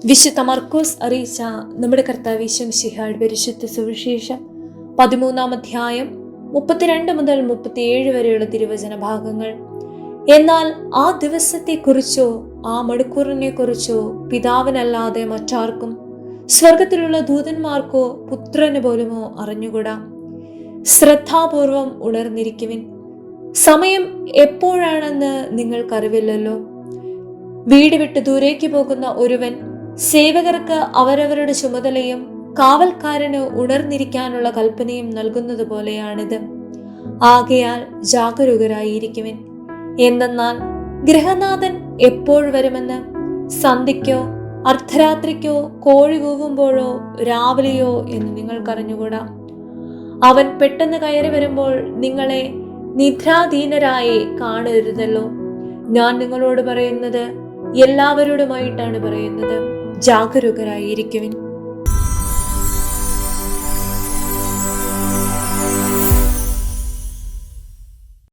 വിശുദ്ധ മർക്കോസ് അറിയിച്ച നമ്മുടെ കർത്താവിശ്വം ശിഹാഡ് പരിശുദ്ധ സുവിശേഷം പതിമൂന്നാം അധ്യായം മുപ്പത്തിരണ്ട് മുതൽ മുപ്പത്തിയേഴ് വരെയുള്ള തിരുവചന ഭാഗങ്ങൾ. എന്നാൽ ആ ദിവസത്തെക്കുറിച്ചോ ആ മണിക്കൂറിനെ കുറിച്ചോ പിതാവിനല്ലാതെ മറ്റാർക്കും സ്വർഗത്തിലുള്ള ദൂതന്മാർക്കോ പുത്രന് പോലുമോ അറിഞ്ഞുകൂടാ? ശ്രദ്ധാപൂർവം ഉണർന്നിരിക്കുവിൻ. സമയം എപ്പോഴാണെന്ന് നിങ്ങൾക്കറിവില്ലല്ലോ. വീട് വിട്ട് ദൂരേക്ക് പോകുന്ന ഒരുവൻ സേവകർക്ക് അവരവരുടെ ചുമതലയും കാവൽക്കാരന് ഉണർന്നിരിക്കാനുള്ള കൽപ്പനയും നൽകുന്നത് പോലെയാണിത്. ആകയാൽ ജാഗരൂകരായിരിക്കുവിൻ. എന്തെന്നാൽ ഗൃഹനാഥൻ എപ്പോൾ വരുമെന്ന് സന്ധ്യയ്ക്കോ അർദ്ധരാത്രിക്കോ കോഴി കൂവുമ്പോഴോ രാവിലെയോ എന്ന് നിങ്ങൾക്കറിഞ്ഞുകൂടാ. അവൻ പെട്ടെന്ന് കയറി വരുമ്പോൾ നിങ്ങളെ നിദ്രാധീനരായി കാണരുതല്ലോ. ഞാൻ നിങ്ങളോട് പറയുന്നത് എല്ലാവരോടുമായിട്ടാണ് പറയുന്നത്. ജാഗരൂകരായിരിക്കുവിൻ.